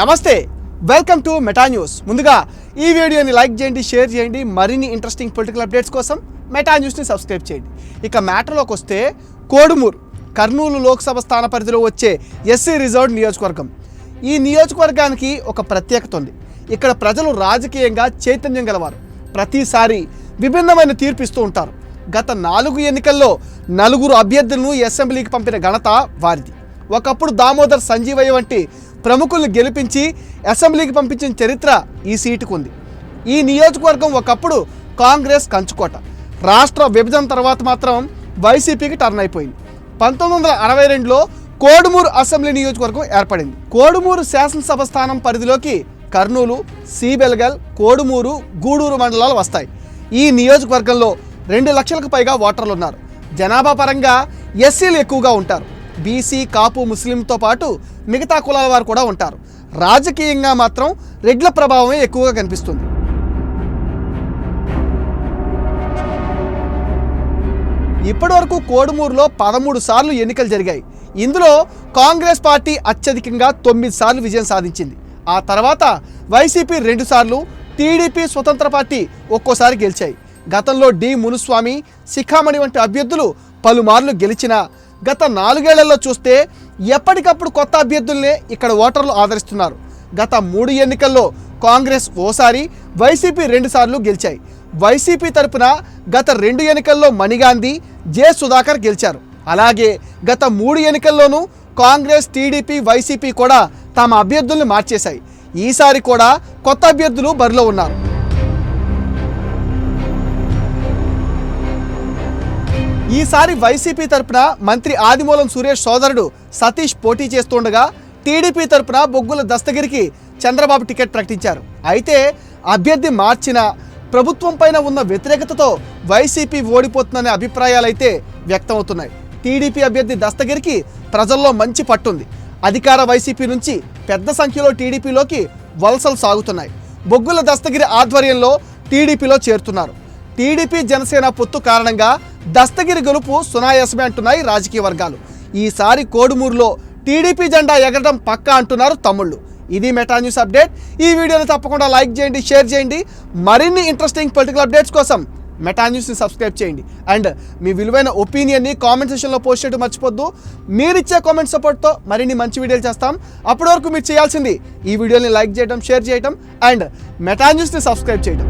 నమస్తే welcome to meta news ముందుగా ఈ వీడియోని లైక్ చేయండి షేర్ చేయండి. మరిన్ని ఇంట్రెస్టింగ్ పొలిటికల్ అప్డేట్స్ కోసం మెటా న్యూస్ని సబ్స్క్రైబ్ చేయండి. ఇక మ్యాటర్లోకి వస్తే కోడుమూరు కర్నూలు లోక్సభ స్థాన పరిధిలో వచ్చే ఎస్సీ రిజర్వ్డ్ నియోజకవర్గం. ఈ నియోజకవర్గానికి ఒక ప్రత్యేకత ఉంది. ఇక్కడ ప్రజలు రాజకీయంగా చైతన్యం గలవారు. ప్రతిసారి విభిన్నమైన తీర్పు ఇస్తూ ఉంటారు. గత నాలుగు ఎన్నికల్లో నలుగురు అభ్యర్థులను అసెంబ్లీకి పంపిన ఘనత వారిది. ఒకప్పుడు దామోదర్ సంజీవయ్య వంటి ప్రముఖుల్ని గెలిపించి అసెంబ్లీకి పంపించిన చరిత్ర ఈ సీటుకు ఉంది. ఈ నియోజకవర్గం ఒకప్పుడు కాంగ్రెస్ కంచుకోట. రాష్ట్ర విభజన తర్వాత మాత్రం వైసీపీకి టర్న్ అయిపోయింది. పంతొమ్మిది వందల అరవై రెండులో కోడుమూరు అసెంబ్లీ నియోజకవర్గం ఏర్పడింది. కోడుమూరు శాసనసభ స్థానం పరిధిలోకి కర్నూలు సీబెల్గల్ కోడుమూరు గూడూరు మండలాలు వస్తాయి. ఈ నియోజకవర్గంలో రెండు లక్షలకు పైగా ఓటర్లు ఉన్నారు జనాభా పరంగా ఎస్సీలు ఎక్కువగా ఉంటారు. బీసీ కాపు ముస్లింతో పాటు మిగతా కులాల వారు కూడా ఉంటారు. రాజకీయంగా మాత్రం రెడ్ల ప్రభావమే ఎక్కువగా కనిపిస్తుంది. ఇప్పటివరకు కోడుమూరులో పదమూడు సార్లు ఎన్నికలు జరిగాయి. ఇందులో కాంగ్రెస్ పార్టీ అత్యధికంగా తొమ్మిది సార్లు విజయం సాధించింది. ఆ తర్వాత వైసీపీ రెండు సార్లు టీడీపీ స్వతంత్ర పార్టీ ఒక్కోసారి గెలిచాయి. గతంలో డి మునుస్వామి శిఖామణి వంటి అభ్యర్థులు పలుమార్లు గెలిచినా గత నాలుగేళ్ళలో చూస్తే ఎప్పటికప్పుడు కొత్త అభ్యర్థుల్నే ఇక్కడ ఓటర్లు ఆదరిస్తున్నారు. గత మూడు ఎన్నికల్లో కాంగ్రెస్ ఓసారి వైసీపీ రెండుసార్లు గెలిచాయి. వైసీపీ తరపున గత రెండు ఎన్నికల్లో మణిగాంధీ జె సుధాకర్ గెలిచారు. అలాగే గత మూడు ఎన్నికల్లోనూ కాంగ్రెస్ టీడీపీ వైసీపీ కూడా తమ అభ్యర్థుల్ని మార్చేశాయి. ఈసారి కూడా కొత్త అభ్యర్థులు బరిలో ఉన్నారు. ఈసారి వైసీపీ తరపున మంత్రి ఆదిమూలం సురేష్ సోదరుడు సతీష్ పోటీ చేస్తుండగా టీడీపీ తరపున బొగ్గుల దస్తగిరికి చంద్రబాబు టికెట్ ప్రకటించారు. అయితే అభ్యర్థి మార్చిన ప్రభుత్వం పైన ఉన్న వ్యతిరేకతతో వైసీపీ ఓడిపోతుందనే అభిప్రాయాలైతే వ్యక్తమవుతున్నాయి. టీడీపీ అభ్యర్థి దస్తగిరికి ప్రజల్లో మంచి పట్టుంది. అధికార వైసీపీ నుంచి పెద్ద సంఖ్యలో టీడీపీలోకి వలసలు సాగుతున్నాయి. బొగ్గుల దస్తగిరి ఆధ్వర్యంలో టీడీపీలో చేరుతున్నారు. టీడీపీ జనసేన పొత్తు కారణంగా దస్తగిరి గెలుపు సునాయాసమే అంటున్నాయి రాజకీయ వర్గాలు. ఈసారి కోడుమూరులో టీడీపీ జెండా ఎగరడం పక్కా అంటున్నారు తమ్ముళ్ళు. ఇది మెటా న్యూస్ అప్డేట్. ఈ వీడియోని తప్పకుండా లైక్ చేయండి షేర్ చేయండి. మరిన్ని ఇంట్రెస్టింగ్ పొలిటికల్ అప్డేట్స్ కోసం మెటా న్యూస్ని సబ్స్క్రైబ్ చేయండి. అండ్ మీ విలువైన ఒపీనియన్ని కామెంట్ సెషన్లో పోస్ట్ చేయడం మర్చిపోద్దు. మీరిచ్చే కామెంట్ సపోర్ట్తో మరిన్ని మంచి వీడియోలు చేస్తాం. అప్పటి వరకు మీరు చేయాల్సింది ఈ వీడియోని లైక్ చేయడం షేర్ చేయడం అండ్ మెటా న్యూస్ని సబ్స్క్రైబ్ చేయడం.